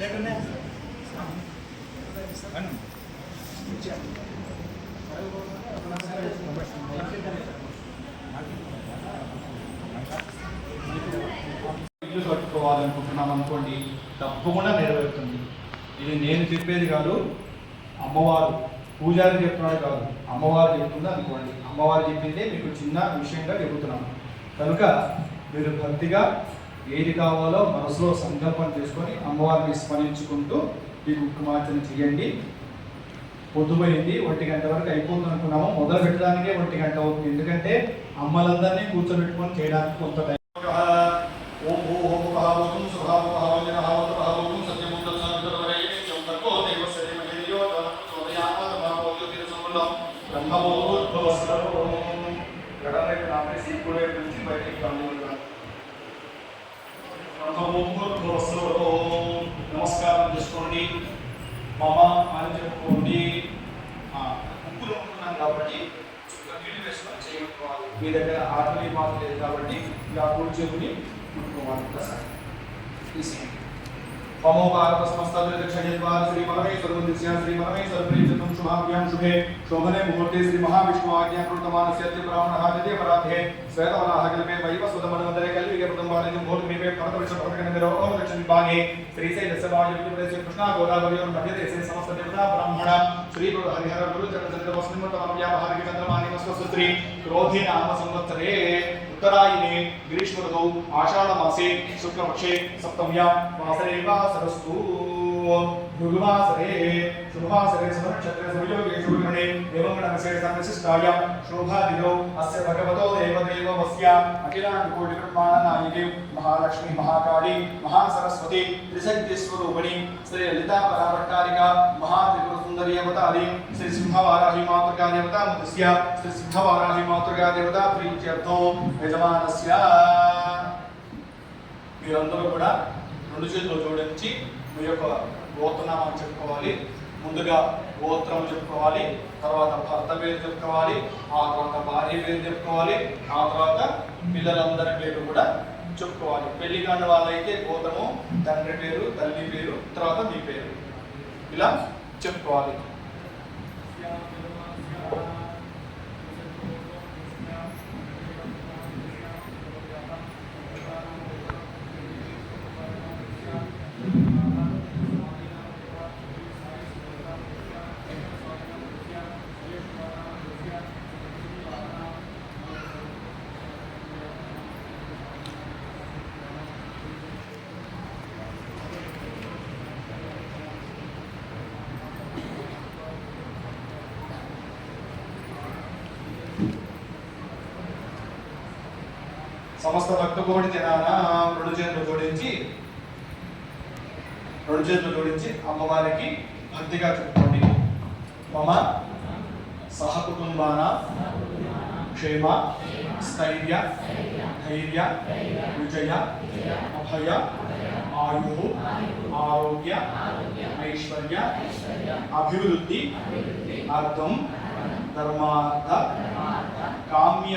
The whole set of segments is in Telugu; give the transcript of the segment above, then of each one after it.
లేకుంటే ఇల్లు కట్టుకోవాలనుకుంటున్నాం అనుకోండి తప్పకుండా నెరవేరుతుంది. ఇది నేను చెప్పేది కాదు అమ్మవారు పూజారి చెప్తున్నాడు కాదు. అమ్మవారు చెప్తుంది అనుకోండి. అమ్మవారు చెప్పిందే మీకు చిన్న విషయంగా చెబుతున్నాను కనుక మీరు భక్తిగా ఏది కావాలో మనసులో సంకల్పం చేసుకొని అమ్మవారిని స్మరించుకుంటూ ఈ కుక్కుమార్చన చేయండి. పొద్దుపోయింది ఒంటి గంట వరకు అయిపోతుంది అనుకున్నాము మొదలు పెట్టడానికే ఒంటి గంట అవుతుంది. ఎందుకంటే అమ్మలందరినీ కూర్చోబెట్టుకొని చేయడానికి కొంత టైం మమ అని చెప్పుకోండి. ఆ, ముగ్గురు ఉంటున్నాం కాబట్టి నీళ్ళు వేసుకొని చేయగలుగుకోవాలి మీ దగ్గర ఆటలి మాత్రం లేదు కాబట్టి ఇలా కూర్చొని ముట్టుకోవాలి ఒకసారి తీసేయండి పమోపార సమస్తాలు దక్షిణేద్వార శ్రీ పరమేశ్వర దిశ్యా శ్రీ పరమేశ్వర ప్రీతం శుభాభ్యాం శుభే. శోభనే ముహూర్తే శ్రీ మహావిష్ణు ఆజ్ఞా కృతమానస్య అద్య బ్రాహ్మణः ద్వితీయ పరాధే శ్వేతవరాహ కల్పే వైవ సుధమనవంతరే కలియుగే ప్రథమ వారిని ముహూర్తమిపే భరతవర్ష భరతగణమిరో ఓం దక్షిణ విభాగే శ్రీశైలస్య వాయువ్య ప్రదేశే కృష్ణా గోదావరియోర్ మధ్యదేశే సమస్త దేవతా బ్రాహ్మణ. శ్రీ గురు హరిహర గురు చంద్ర వస్మిమతమ వ్యాపహారిక చంద్రమాని వస్వసుత్రి క్రోధి నామ సంవత్సరే ఉత్తరాయణే గ్రీష్మ ఋతౌ ఆషాఢ మాసే శుక్లపక్షే సప్తమ్యాం వాసరే వాసరస్తు భృగువాసరే శుభవాసరే శుభనక్షత్రే శుభయోగే శుభగణే దేవగణమసే సంవిశిష్టాయాం శోభాదిలో అస్య భగవతో దేవదేవస్య అఖిలాంటి కోటి బ్రహ్మాండ నాయకి మహాలక్ష్మి మహాకాళి మహాసరస్వతి త్రిశక్తి స్వరూపిణి శ్రీ లలితా పరాభట్టారిక మహాత్రిపుర సుందరి అవతారి శ్రీ సింహవారాహి మాతృకా దేవతా ముదస్య శ్రీ సింహవారాహి మాతృకా దేవతా ప్రీత్యర్థం యజమానస్య మీరందరూ కూడా రెండు చేతులు జోడించి మీ యొక్క గోత్రనామాలు చెప్పుకోవాలి. ముందుగా గోత్రం చెప్పుకోవాలి. తర్వాత భర్త పేరు చెప్పుకోవాలి. ఆ తర్వాత భార్య పేరు చెప్పుకోవాలి. ఆ తర్వాత పిల్లలందరి పేరు కూడా చెప్పుకోవాలి. పెళ్ళి కాని వాళ్ళైతే గోత్రము తండ్రి పేరు తల్లి పేరు తర్వాత మీ పేరు. ఇలా చెప్పుకోవాలి. సమస్త తినాలా? జనాన రెండు చేతులు జోడించి రెండు చేతులు జోడించి అమ్మవారికి భక్తిగా చెప్పుకోండి. మమ సహకుటుంబాన? క్షేమ స్థైర్య ధైర్య విజయ అభయ ఆయు ఆరోగ్య ఐశ్వర్య అభివృద్ధి అర్థం ధర్మార్థ కామ్య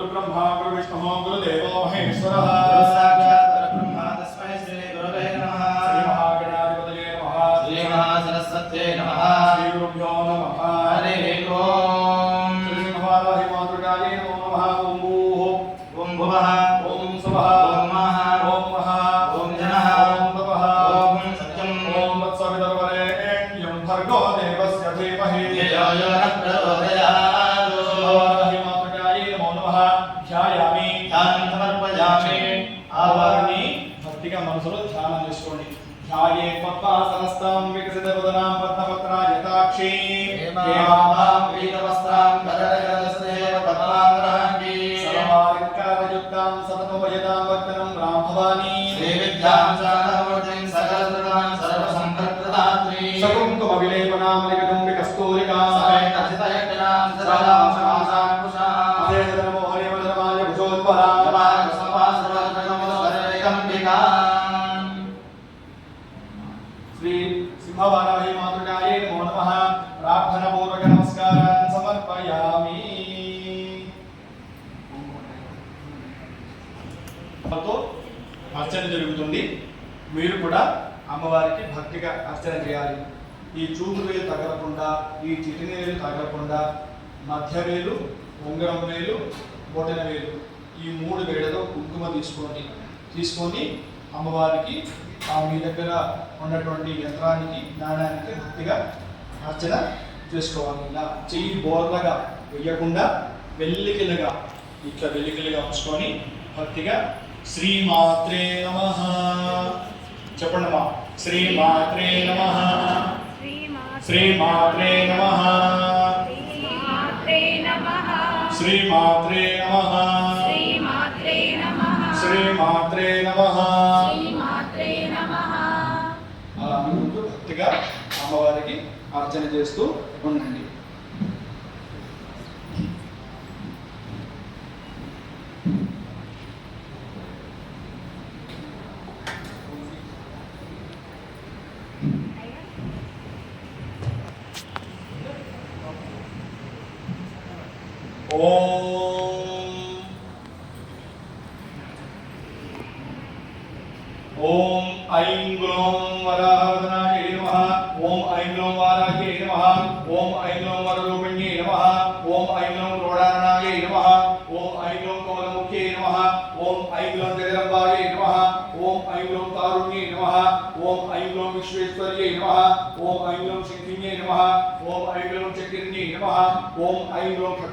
గురు బ్రహ్మ గురుదేవో విష్ణు మహేశ్వర. సతముపయతాం భక్తనం రామ్ భవానీ శ్రీవిద్యాం అమ్మవారికి భక్తిగా అర్చన చేయాలి. ఈ చూపు వేలు తగలకుండా ఈ చిటిని వేలు తగలకుండా మధ్య వేలు ఉంగరం వేలు బొటన వేలు ఈ మూడు వేళలో కుంకుమ తీసుకోండి. తీసుకొని అమ్మవారికి ఆ మీ దగ్గర ఉన్నటువంటి యంత్రానికి నాణ్యానికి భక్తిగా అర్చన చేసుకోవాలి. ఇలా చెయ్యి బోర్లగా వెయ్యకుండా వెల్లికిలుగా ఇట్లా వెల్లికిలుగా ఉంచుకొని భక్తిగా శ్రీమాత్రే నమ. చెప్పండి అమ్మా శ్రీమాత్రే నమ. శ్రీమాత్రే నమ. శ్రీమాత్రే నమః. నమ శ్రీమాత్రే నమః. నమ నమః అలా అనుకుంటూ భక్తిగా అమ్మవారికి అర్చన చేస్తూ ఉండండి ఓం ఓం ఐం గ్లోం వరాహవదనాయ నమః ఓం ఐం గ్లోం వారాహ్యై నమః ఓం ఐం గ్లోం వరరూపిణ్యై నమః ఓం ఐం గ్లోం క్రోడారణాయ నమః ఓం ఐం గ్లోం కమలముఖ్యై నమః ఓం ఐం గ్లోం జగదంబాయ నమః ఓం ఐం గ్లోం కారుణ్యై నమః ఓం ఐం గ్లోం విశ్వేశ్వర్యై నమః ఓం ఐం గ్లోం శంకిన్యై నమః ఓం ఐం గ్లోం చక్రిణ్యై నమః ఓం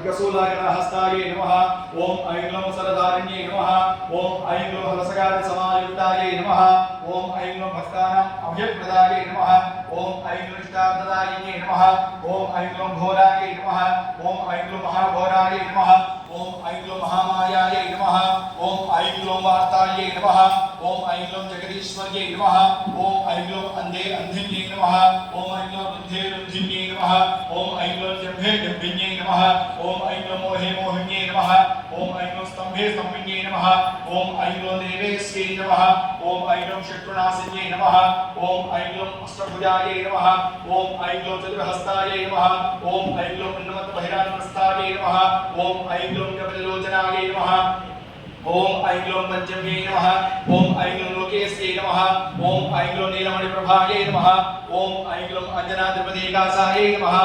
ఐం గ్లోం ఖడ్గశూలాయ హస్తాయ నమః ఓం ఐం గ్లోం సరదారిణ్యై నమః ఓం ఐం గ్లోం హలసగార సమాయుక్తాయ నమః ఓం ఐం గ్లోం భక్తానాం అభయప్రదాయ నమః ఓం ఐం గ్లోం ఇష్టార్థదాయిన్యై నమః ఓం ఐం గ్లోం ఘోరాయ నమః ఓం ఐం గ్లోం మహాఘోరాయ నమః ఓం ఐం గ్లోం మహామాయాయ నమః ఓం ఐం గ్లోం వార్తాయ నమః ఓం ఐం గ్లోం జగదీశ్వర్యై నమః ఓం ఐం గ్లోం అంధే అంధిన్యే నమః ఓం ఐం గ్లోం రుద్ధే రుద్ధిన్యై నమః ఓం ఐం గ్లోం జంభే జంభిన్యై నమః ఓం ఐం గ్లోం మోహే మోహిన్యై నమః ఓం ఐం గ్లోం స్తంభే స్తంభిన్యై నమః ఓం ఐం గ్లోం దేవేశ్వై నమః ఓం ఐం గ్లోం శత్రునాశిన్యై నమః ఓం ఐం గ్లోం అష్టభుజాయ నమః ఓం ఐం గ్లోం చతుర్హస్తాయ నమః ఓం ఐం గ్లోం ఉన్నమత్ బహిరానమస్తాయ నమః ఓం ఐం గ్లోం కపిలలోచనాయ నమః ఓం ఐం గ్లోం పంచమ్యై నమః ఓం ఐం గ్లోం లోకేశ్వై నమః ఓం ఐం గ్లోం నీలమణి ప్రభాయై నమః ఓం ఐం గ్లోం అంజనాద్రిపదేకాసాయ నమః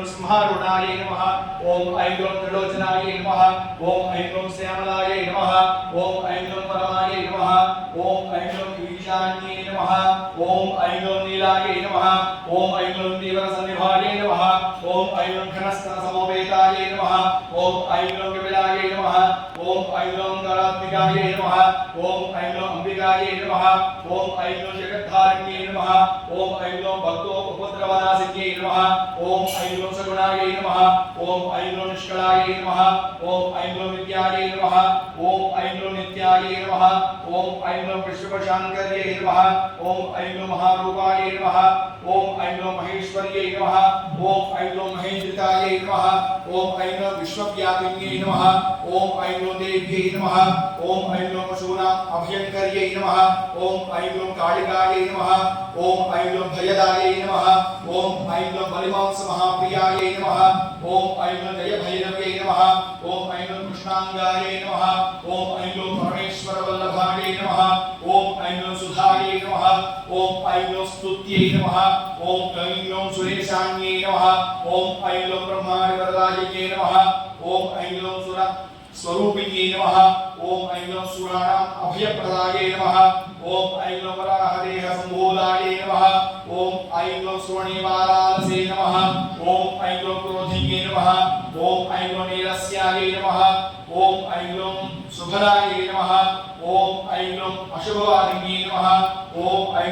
ఓం ఐం గ్లోం సింహారుణాయ నమః ఓం ఐం గ్లోం త్రిలోచనాయ నమః ఓం ఐం గ్లోం శ్యామలాయ నమః ఓం ఐం గ్లోం పరమాయ నమః ఓం ఐం గ్లోం ఈశాన్యై నమః ఓం ఐం గ్లోం నీలాయ నమః ఓం ఐం గ్లోం దీవన సన్నిభాయ నమః ఓం ఐం గ్లోం ఘనస్తన సమవేతాయ నమః ఓం ఐం గ్లోం కపిలాయ నమః ఓం ఐం గ్లోం గణాత్మికాయ నమః ఓం ఐం గ్లోం అంబికాయ నమః ఓం ఐం గ్లోం జగద్ధారిణ్యై నమః ఓం ఐం గ్లోం భక్తో ఉపద్రవనాశిన్యై నమః ఓం ఐం గ్లోం సగుణాయ నమః ఓం ఐం గ్లోం నిష్కళాయ నమః ఓం ఐం గ్లోం విద్యాయ నమః ఓం ఐం గ్లోం నిత్యాయ నమః ఓం ఐం గ్లోం విశ్వశాంకర్యై నమః ఓం ఐం గ్లోం మహారూపాయ నమః ఓం ఐం గ్లోం మహేశ్వర్యై నమః ఓం ఐం గ్లోం మహేంద్రితాయ నమః ఓం ఐం గ్లోం నమః ఓం ఐం గ్లోం నమః ఓం ఐం కాళికాయై నమః ఓం ఐం గ్లోం భయదాయై నమః ఓం ఐం గ్లోం బలిమాంస మహాప్రియాయై నమః ఓం ఐం గ్లోం జయ భైరవ్యై నమః ఓం ఐం గ్లోం కృష్ణాంగాయై నమః ఓం ఐం గ్లోం పరమేశ్వర వల్లభాయై నమః ఓం ఐం గ్లోం సుధాయై నమః ఓం ఐం గ్లోం స్తుత్యై నమః ఓం ఐం గ్లోం సురేశాన్యై నమః ఓం ఐం గ్లోం బ్రహ్మాండ వరదాయై నమః ఓం ఐం గ్లోం సుర స్వరూపిణ్యై నమః ఓం ఐం గ్లోం సురాణాం అభయప్రదాయై నమః ఓం ఐం గ్లోం వరాహదేహ సంభూతాయై నమః ఓం ఐం గ్లోం సువర్ణివారాలసే నమః ఓం ఐం గ్లోం క్రోధిన్యై నమః ఓం ఐం గ్లోం నీలస్యాయై నమః ఓం ఐం గ్లోం శుభరాయే నమః ఓం ఐం గ్లౌం అశుభవారిణ్యే నమః ఓం ఐం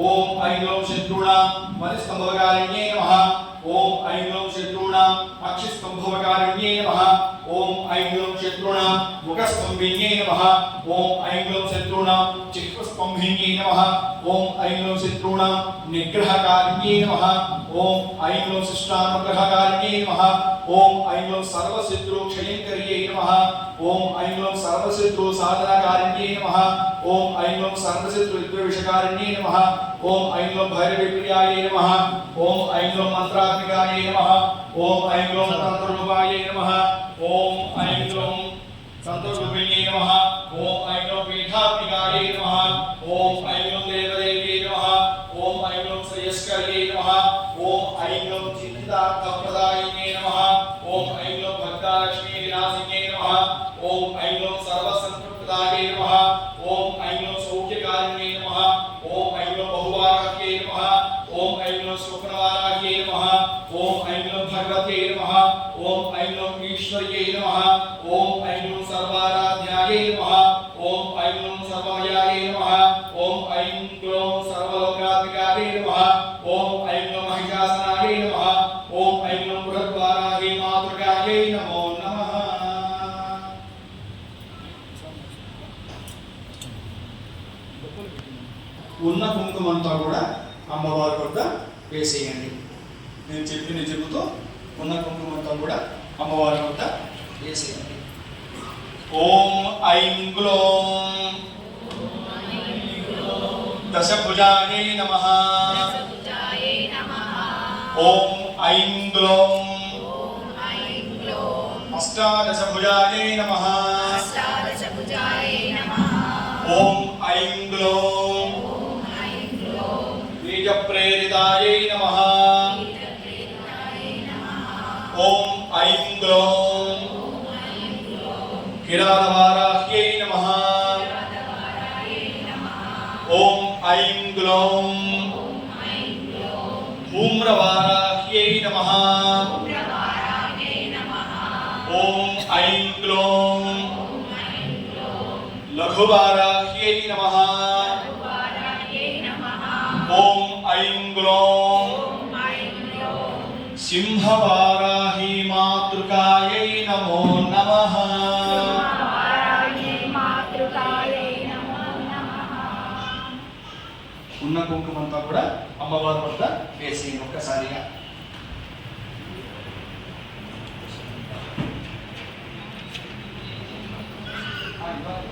ఓం ఐం గ్లౌం శత్రుణాం గతిస్తంభకారిణ్యే నమః. ఓం ఐం గ్లౌం శత్రుణాం మతిస్తంభకారిణ్యే నమః ఓం ఐం గ్లౌం నమః ఓం ఐం శత్రుణాం ముఖస్తంభిన్యే నమః ఓం ఐం గ్లౌం శత్రుణాం చిహ్వస్తంభిన్యే నమః ఓం ఐం గ్లౌం శత్రుణాం నిగ్రహకారిణ్యే నమః ఓం ఐం శిష్టానుగ్రహకారుణ్యే శిష్టానుగ్రహకారిణ్యే నమః ఓం ఐం గ్లౌం సర్వశత్రు క్షయంకర్యే నమః ఓం ఐం సర్వశత్రు సాధనకారుణ్యే నమః ఓం ఐం సర్వశత్రు విద్వేషకారుణ్యే నమః ఓం ఐం గ్లౌం భైరవిప్రియాయే నమః ఓం ఐం గ్లౌం మంత్రాత్మికాయే నమః ఓం ఐం గ్లౌం తంత్రరూపాయే నమః ఓం ఐం గ్లౌం సంతోషరూపిణ్యే నమః ఓం ఐం గ్లౌం పీఠాత్మికాయే నమః ఓం ఐం గ్లౌం దేవదేవ్యే నమః ఓం ఐం గ్లౌం శ్రేయస్కర్యే నమః ఓం ఐం గ్లౌం చిత్తార్థప్రదాయినే నమః ఓం ఐం గ్లౌం భక్తాలక్ష్మీ వినాశినే నమః ఓం ఐం గ్లౌం సర్వసంతృప్తాయే నమః ఓం ఐం గ్లౌం సౌఖ్యకారిణే నమః ఓం ఐం గ్లౌం బహువారాహ్యే నమః ఓం ఐం గ్లౌం శుక్రవారాహ్యే నమః ఓం ఐం గ్లౌం ఓం ఐం గ్లౌం ఈశ్వర్యే ఓం ఐం గ్లౌం సర్వారాధ్యాయే ఓం ఐం గ్లౌం సర్వమయాయే ఓం ఐం గ్లౌం సర్వలోకాత్మికాయే నమః ఓం ఐం గ్లౌం మహిషాసనాయే ఓం ఐం గ్లౌం బృహద్వారాహే మాతృకాయే నమో నమః ఉన్న కుంకుమంతా కూడా అమ్మవారి వద్ద వేసేయండి. నేను చెప్పిన చెబుతూ ఉన్న కుంకుమంతా కూడా అమ్మవారి వద్ద వేసేయండి. ఓం ఐం గ్లోం. దశభుజాయై నమః. ఓం ఐం గ్లోం. అష్టాదశభుజాయై నమః. అష్టాదశభుజాయే నమః ఓం ఐం గ్లోం. ఓం ఐం గ్లౌం. బీజప్రేరితాయై నమః. ఐం గ్లోం ఓం ఐం గ్లౌం కిరాతవారాహ్యై నమః రాధవారాయే నమః ఓం ఐం గ్లోం ఓం ఐం గ్లౌం ధూమ్రవారాహ్యై నమః మాతృకాయై నమో నమః. ఉన్న కుంకుమంతా కూడా అమ్మవారి వద్ద వేసి ఒక్కసారిగా విజయోపాగ్రాపయామి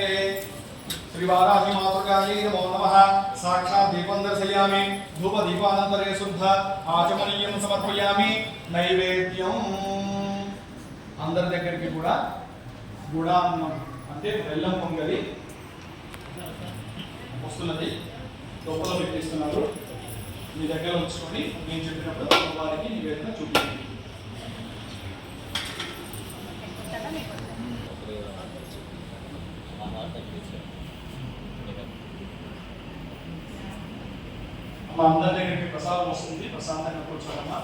జ్యోతిర్నమోస్తుతే శ్రీవారాహి మాతృకాయై నమో నమః సాక్షాత్ దీపం దర్శయామి ధూప దీపానంతరే శుద్ధ ఆచమనీయం సమర్పయామి నైవేద్యం అందరి దగ్గరికి కూడా గుడాన్నం అంటే బెల్లం పొంగలి వస్తున్నది. లోపల పెట్టిస్తున్నారు. మీ దగ్గర ఉంచుకొని నేను చెప్పినప్పుడు వారికి నివేదన చూపించండి. మా అందరి దగ్గరికి ప్రసాదం వస్తుంది. ప్రశాంతంగా కూర్చోవాలమ్మా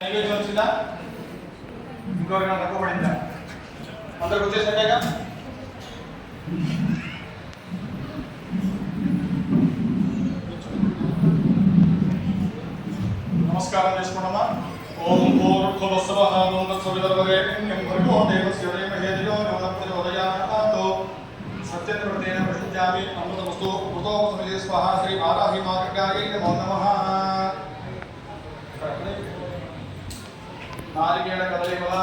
నైవేద్యం వచ్చిందా? ఇంకొకరిగా తక్కువ పడిందా? అందరికి వచ్చేసాక నమస్కారం చేసుకున్నామా ఓం భూర్భువస్వః ఓం తత్సవితర్వరేణ్యం భర్గో దేవస్య ధీమహి ధియో యో నః ప్రచోదయామాతో సత్యనివృత్తేన ప్రసిద్ధ్యామి అమృతమస్తు కృతోపసమయే స్వహ శ్రీ వారాహి మాతృకాయై నమో నమః నాలుగేళ్ళ కదలికల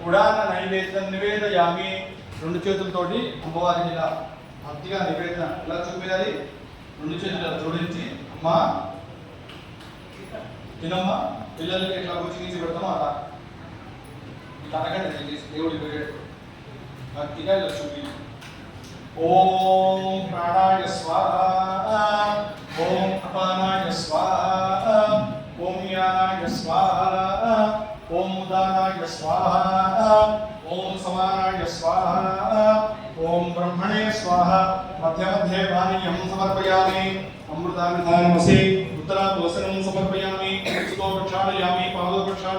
గుడాన నైవేద్యం నివేదయామి రెండు చేతులతోటి అమ్మవారిని ఇలా భక్తిగా నివేదన ఇలా చూపించాలి రెండు చేతులు జోడించి అమ్మా తినమ్మా పిల్లలకి ఎట్లా గురించి పెడతామో అలా. ఇట్లా అనకండి దయచేసి దేవుడి పోయాడు భక్తిగా ఇలా చూపి ఓం ప్రాణాయ స్వాహ ఓం అపానాయ స్వాహ ఓం యానాయ స్వాహ ఓం ఉదానాయ స్వాహ ఓం సమానాయ స్వాహ ఓం బ్రహ్మణే స్వాహ. మధ్య మధ్యే పానీయం సమర్పయామి. అమృతామిధానమసి ఉత్తరాభోసనం సమర్పయామి. సుతో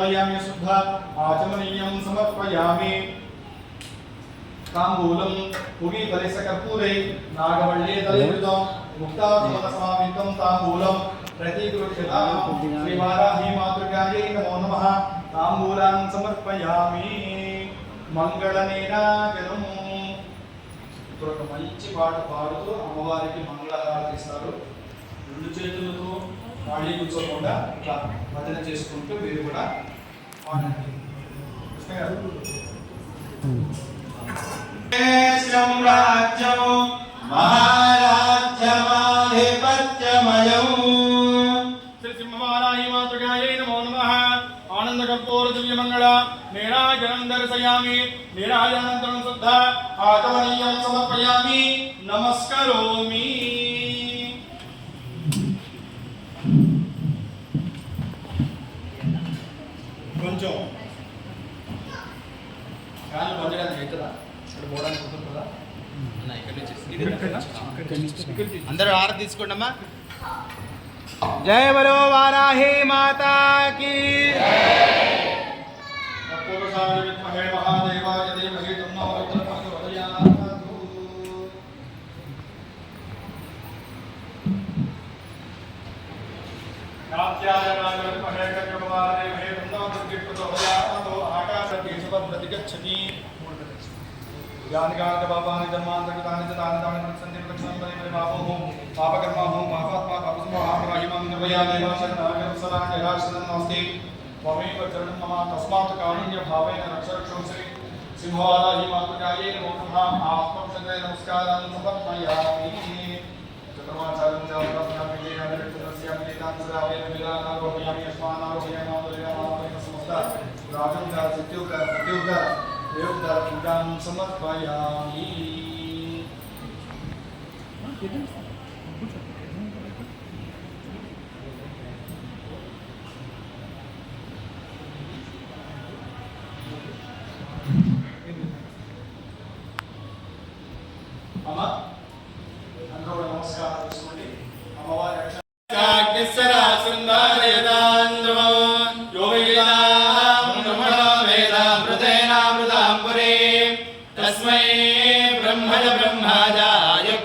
పాదో శుద్ధ ఆచమనీయం సమర్పయామి తాంబూలం పువి పరిస కర్పూరై నాగవళ్ళే తలయుతం ముక్తాత్మన సమావితం తాంబూలం ప్రతిగృహ్యత శ్రీ నమో తాంబూలాన్ సమర్పయామి మంగళనీరాజనం ఇప్పుడు ఒక మంచి పాట పాడుతూ అమ్మవారికి మంగళహారతి ఇస్తారు రెండు చేతులతో ఖాళీ కూర్చోకుండా ఇట్లా భజన చేసుకుంటూ మీరు కూడా పాడండి కృష్ణ గారు మహారాజ్యమాధిపత్యమయం శ్రీ సింహవారాహి మాతృకాయై నమో నమః. ఆనంద కర్పూర దివ్య నీరాజనం దర్శయామి. నీరాజనంతరం శుద్ధ ఆచమనీయం సమర్పయామి. నమస్కరోమి. కొంచెం. కాళ్ళు పొందడానికి అవుతుందా ఇక్కడ పోవడానికి కుదురుతుందా అందరూ ఆర తీసుకోండమ్మా జయ బలో వారాహి మాతాకి మహాదేవాయ దేవహే गच्छति ज्ञानकाग पापानि धर्मान्तकृतानि च तानि तानि गच्छन्ति प्रक्षन्तरि परिपापोहो पापकर्माहो पापात्मा पापसमहाप्रायिमां निर्भयादेव सन्नागरसराजराशनमस्ति त्वमेव चरणं मम तस्मात् कारुण्यभावेन रक्षरक्षं श्री सिंहवादाहि मातृकायै नमः आत्मं सङ्गे नमस्कारं समर्पयामि चक्रमाचार्यं च प्रश्नः विजयः समस्ता राजन् च सत्युग सत्युग देवग पूजां समर्पयामि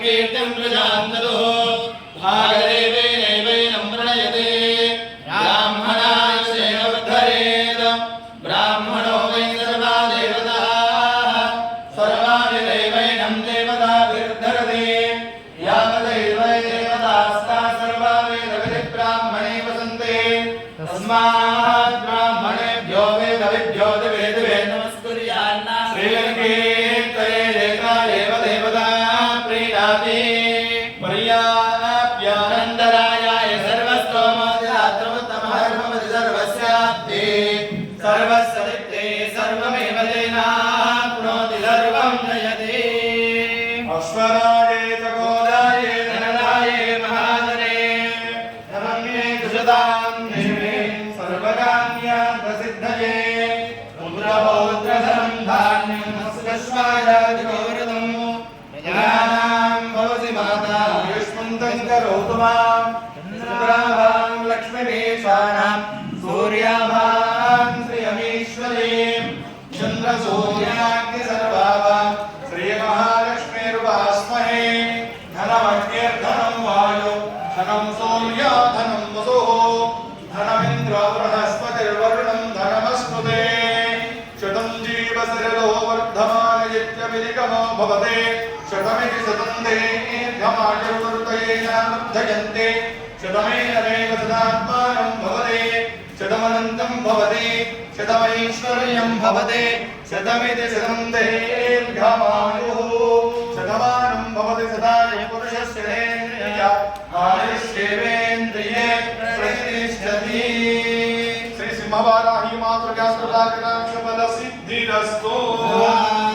బ్రహ్మాజాయ కీర్తిం ప్రజాంతదో Aslara इन्द्रावृहस्पतिर्वरुणं धनमस्नुते शतं जीवसरलो वर्धमानयत्यभिनिगमो भवते शतमिति शतं देहेर्घमायुर्वृतयेनावर्धयन्ते शतमेनमेव सदात्मानं भवते शतमनन्तं भवति शतमैश्वर्यं भवते शतमिति शतं देहेर्घमायुः शतमानं भवति सदा पुरुषस्य आयुष्येवेन्द्रिये श्री सिंहवाराही मातृका कृपा सिद्धिरस्तु नमस्ते